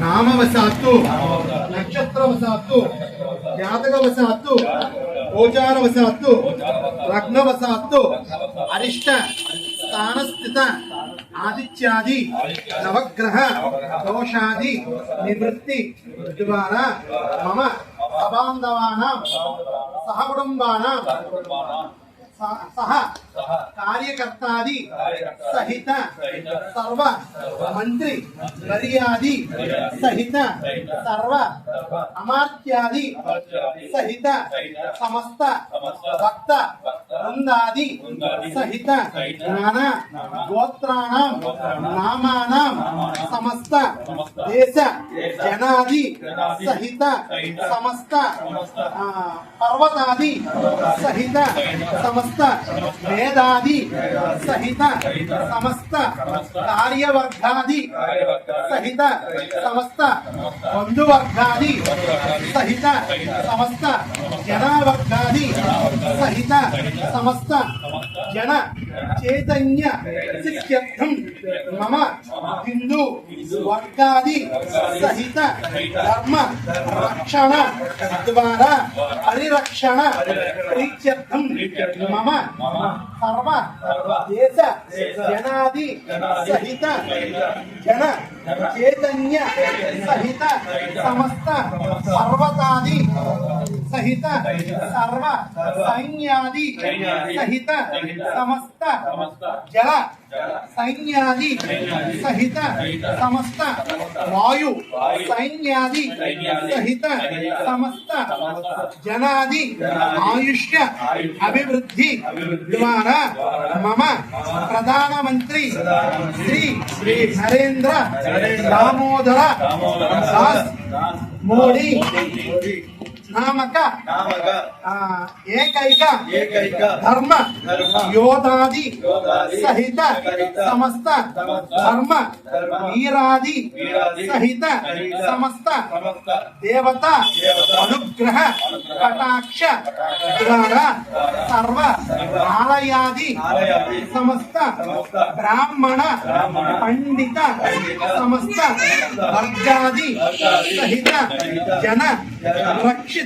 నామవశాత్తు నక్షత్రవశాత్తు జాతకవశాత్తు గోచారవశాత్తు లగ్నవశాత్తు అరిష్ట స్థానస్థిత ఆదిత్యాది నవగ్రహ దోషాది నివృత్తి ద్వారా మమ సబాంధవానాం సహకుటుంబానాం सह कार्यकर्तादि सहित सर्व मंत्री मर्यादि सहित सर्व अमात्यादि सहित समस्त भक्त वृंदादि सहित नाना गोत्राणां नामानां समस्त देश जनादि सहित समस्त पर्वतादि सहित। समस्त సమస్త వేదాది సహిత సమస్త కార్యవర్గాది సహిత సమస్త బంధువర్గాది సహిత సమస్త జనావర్గాది సహిత సమస్త జన చైతన్య శిష్యర్థం మమ హిందూ వర్గాది సహిత ధర్మ రక్షణ ద్వారా పరిరక్షణ ప్రీత్యర్థం మమ సర్వ దేశ జనాది సహిత జన చైతన్య సహిత సమస్త సర్వతాది సహిత సర్వ సైన్యాది సహిత సమస్త జల సైన్యాది సహిత సమస్త వాయు సైన్యాది సహిత సమస్త జనాది ఆయుష్య అభివృద్ధి ద్వారా మమ ప్రధానమంత్రి శ్రీ శ్రీ నరేంద్ర దామోదర దాస్ మోడీ धर्म योधादि सहित समस्त धर्म वीरादि सहित समस्त देवता अनुग्रह कटाक्ष सर्व आलयादि समस्त ब्राह्मण पंडित समस्त वर्गादि सहित जन रक्षित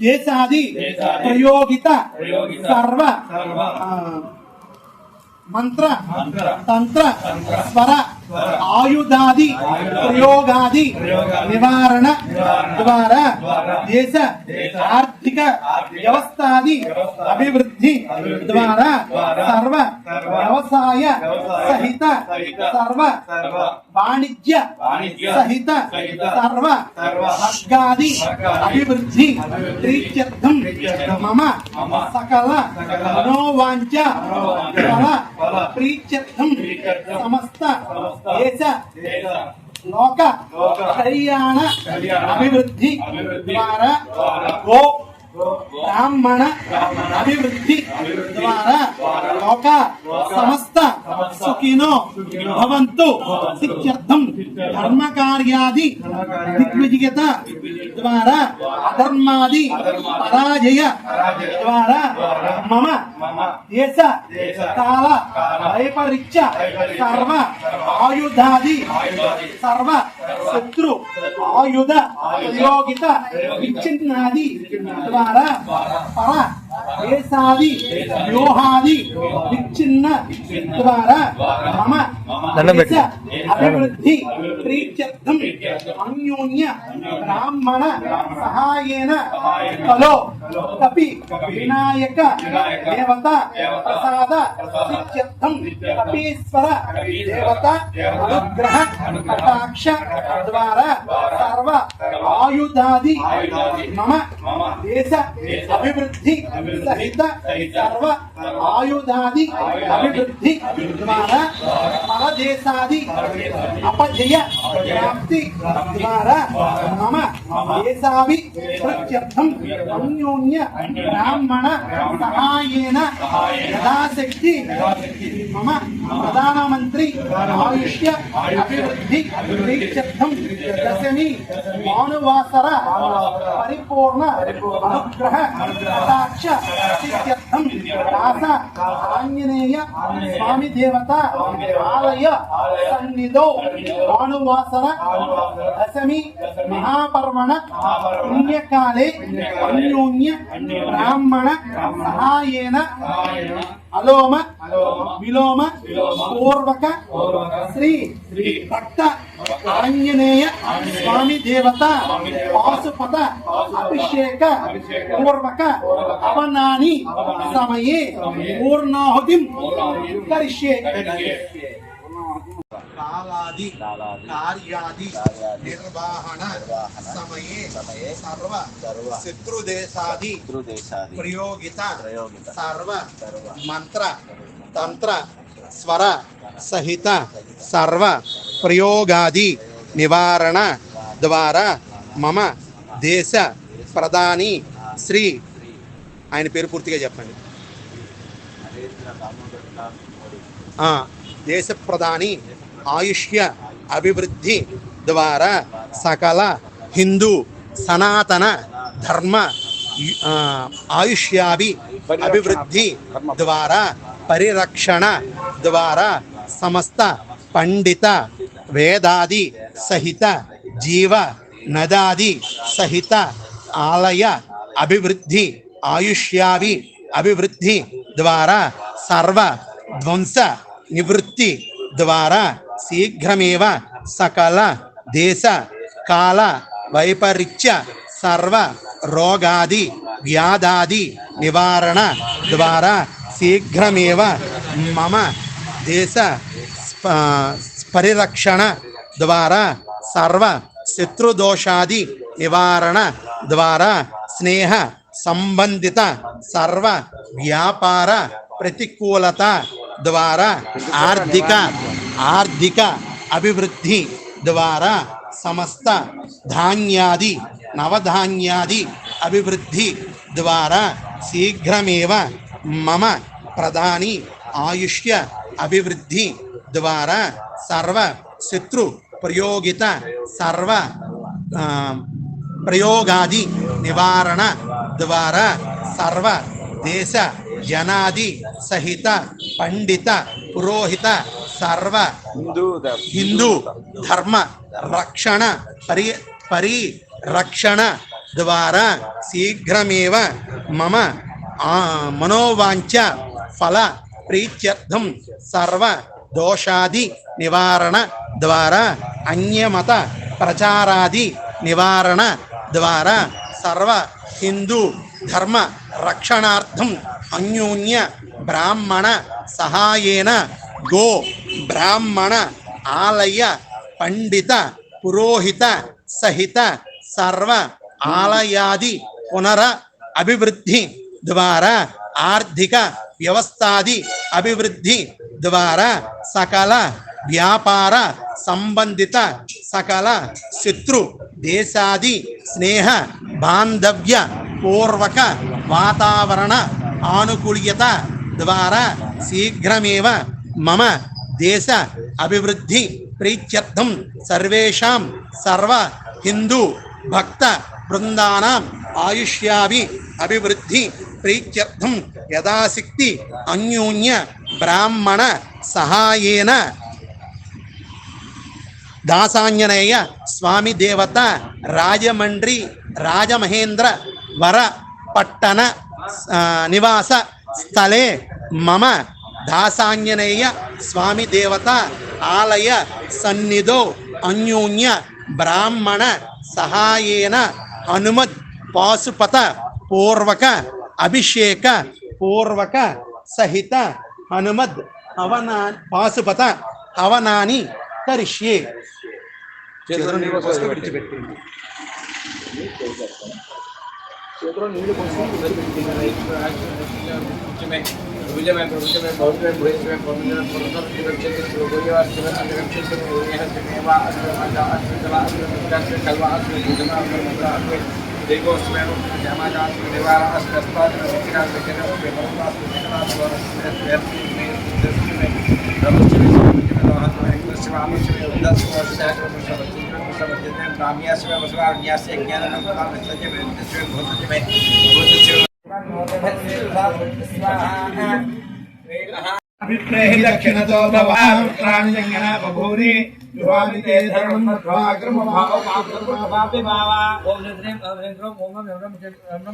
దేశాది ప్రయోగిత సర్వ మంత్ర తంత్ర స్వర ఆయుధాది ప్రయోగాది నివారణ ద్వారా దేశ. ఆర్థిక आर्थिक व्यवस्था अभिवृद्धि द्वारा सर्व व्यवसाय सहित सर्व वाणिज्य सहित सर्व वर्गादि अभिवृद्धि मम सकल मनोवांच प्रीत्यर्थम समस्त लोक कल्याण अभिवृद्धि द्वारा गो బ్రాహ్మణ అభివృద్ధి ద్వారా లోక సమస్త సుఖినో భవంతు సిత్యర్థం ధర్మ కార్యాది ధర్మకార్యాది దిగ్విజయత ద్వారా అధర్మాది పరాజయ ద్వారా మమ దేశ కాల వైపరీత్య సర్వ ఆయుధాది సర్వ శత్రు ఆయుధ ప్రయోగిత విచ్ఛిన్నాది ద్వారా ద్వారా పర దేశాది వ్యూహాది విచ్ఛిన్న ద్వారా మమ దేశ. అభివృద్ధి ప్రీత్యర్థం. అన్యోన్య బ్రాహ్మణ సహాయేన సహాయేన కలో. ಕಪಿ ವಿನಾಯಕ ದೇವತಾ ಪ್ರಸಾದ ಸಿತ್ಯರ್ಥಂ ಕಪೀಶ್ವರ ದೇವತಾ ಅನುಗ್ರಹ ಕಟಾಕ್ಷ ದ್ವಾರ ಸರ್ವ ಆಯುಧಾದಿ ಮಮ ದೇಶ ಅಭಿವೃದ್ಧಿ ಸಹಿತ ಸರ್ವ ಆಯುಧಾದಿ ಅಭಿವೃದ್ಧಿ ದ್ವಾರ ಪರದೇಶಾದಿ ಅಪಜಯ ಪ್ರಾಪ್ತಿ ದ್ವಾರ ಮಮ దేశావి ప్రత్యర్థం అన్యోన్య బ్రాహ్మణ సహాయేన యథాశక్తి మమ ప్రధానమంత్రి ఆయుష్య అభివృద్ధి ప్రీత్యర్థం దశమి భానువాసర పరిపూర్ణ అనుగ్రహ కటాక్ష సిద్ధ్యర్థం దాస ఆంజనేయ స్వామి దేవత ఆలయ సన్నిధో భానువాసర దశమి మహాపర్వణ పుణ్యకాలే అన్యోన్య బ్రాహ్మణ సహాయేన అలోమ విలోమ పూర్వక శ్రీ భక్త ఆంజనేయ స్వామి దేవత పాశుపత అభిషేక పూర్వక అవనాని సమయే పూర్ణాహుతిం కరిష్యే కాలాది కార్యాది నిర్వహణ సమయే సర్వ శత్రుదేశాది శత్రుదేశాది ప్రయోగిత ప్రయోగిత సర్వ సర్వ మంత్ర తంత్ర స్వర సహిత సర్వ ప్రయోగాది నివారణ ద్వారా మమ దేశ ప్రధాని శ్రీ ఆయన పేరు పూర్తిగా చెప్పండి. దేశ ప్రధాని ఆయుష్య అభివృద్ధి ద్వారా సకల హిందూ సనాతన ధర్మ ఆయుష్యాభి అభివృద్ధి ద్వారా పరిరక్షణ ద్వారా సమస్త పండిత వేదాది సహిత జీవ నదాది సహిత ఆలయ అభివృద్ధి ఆయుష్యాభి అభివృద్ధి ద్వారా సర్వ ధ్వంస నివృత్తి ద్వారా శీఘ్రమేవ సకల దేశ కాల వైపరీత్య సర్వ రోగాది వ్యాధాది నివారణ ద్వారా శీఘ్రమేవ మమ దేశ పరిరక్షణ ద్వారా సర్వ శత్రుదోషాది నివారణ ద్వారా స్నేహ సంబంధిత సర్వ వ్యాపార ప్రతికూలత ద్వారా ఆర్థిక ఆర్థిక అభివృద్ధి ద్వారా సమస్త ధాన్యాది నవధాన్యాది అభివృద్ధి ద్వారా శీఘ్రమేవ మమ ప్రధాని ఆయుష్య అభివృద్ధి ద్వారా సర్వ శత్రు ప్రయోగిత సర్వ ప్రయోగాది నివారణ ద్వారా సర్వ దేశ జనాది సహిత పండిత పురోహిత సర్వ హిందూ హిందూ ధర్మ రక్షణ పరి పరిరక్షణ ద్వారా శీఘ్రమేవ మమ మనోవాంఛ ఫల ప్రీత్యర్థం సర్వ దోషాది నివారణ ద్వారా అన్యమత ప్రచారాది నివారణ ద్వారా సర్వ హిందూ ధర్మ రక్షణార్థం అన్యోన్య బ్రాహ్మణ సహాయేన గో బ్రాహ్మణ ఆలయ పండిత పురోహిత సహిత సర్వ ఆలయాది పునర అభివృద్ధి ద్వారా ఆర్థిక వ్యవస్థాది అభివృద్ధి ద్వారా సకల వ్యాపార సంబంధిత సకల శత్రు దేశాది స్నేహ బాంధవ్య పూర్వక వాతావరణ ఆనుకూల్యత ద్వారా శీఘ్రమేవ மம தேச அபிவிருத்தி பிரீத்தியர்த்தம் சர்வேஷாம் சர்வ ஹிந்து பக்த பிருந்தானாம் ஆயுஷ்யாவி அபிவிருத்தி பிரீத்தியர்த்தம் யதாசிக்தி அந்யூன்ய பிராமண சகாயேன தாசாஞ்சனேய சுவாமி தேவதா ராஜமன்றி ராஜமகேந்திர வர பட்டண நிவாச ஸ்தலே மம దాసాంజనేయ స్వామి దేవత ఆలయ సన్నిధో అన్యోన్య బ్రాహ్మణ సహాయేన హనుమత్ పాశుపత పూర్వక అభిషేక పూర్వక సహిత హనుమద్ హవనా పాశుపత హవనాని కరిష్యే. చేతులు నీళ్ళు పోసి విడిచిపెట్టి. చేతిలో నీళ్లు పోసి భుజమే భుజమే భౌతిమే భుజమే భౌతిమే భౌతిమే విరక్షించు భుజవాస్య విరక్షించు ఏహత్మేవ అస్మద అస్మద అస్మద కల్వ అస్మద భుజమ అస్మద అస్మద దేగోస్మే జమాజాస్మ నివార అస్మస్తాద వికిరా వికిరా విమలాస్మ వికరాస్మ అస్మద అభిప్రేహి దక్షిణతో दक्षिणतो भवान् प्राणिजङ्गः बभूरि युवादिते धरणं मध्वाग्रमभावपात्रभावापि भावा ॐ ॐ ॐ ॐ ॐ ॐ ॐ ॐ ॐ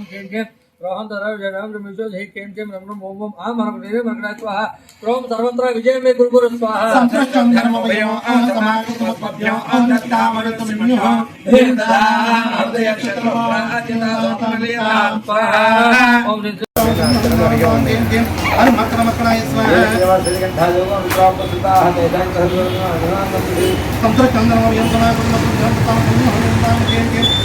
రోహం తర జనం మిషో హే కేం కేం నమః ఓం ఓం ఆ మనకు నిరే మనకు స్వాహ క్రోం సర్వత్ర విజయం మే గురు గురు స్వాహ సంతృష్టం ధర్మభయం సమాగమభ్యం దత్తామృతమిన్యుః దీర్ఘదా హృదయ ఓం శ్రీ హనుమక్రమక్రాయ స్వాహ సంతృచంద్రమయం హనుమక్రమక్రాయ స్వాహ సంతృష్టం సంతృచంద్రమయం హనుమక్రమక్రాయ స్వాహ సంతృచంద్రమయం సమాగమభ్యం